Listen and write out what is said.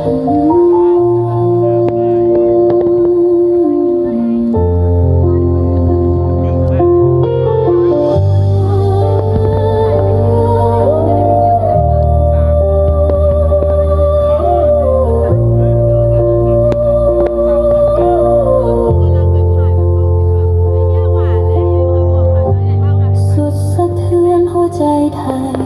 สุดสะเทือนหัวใจไทย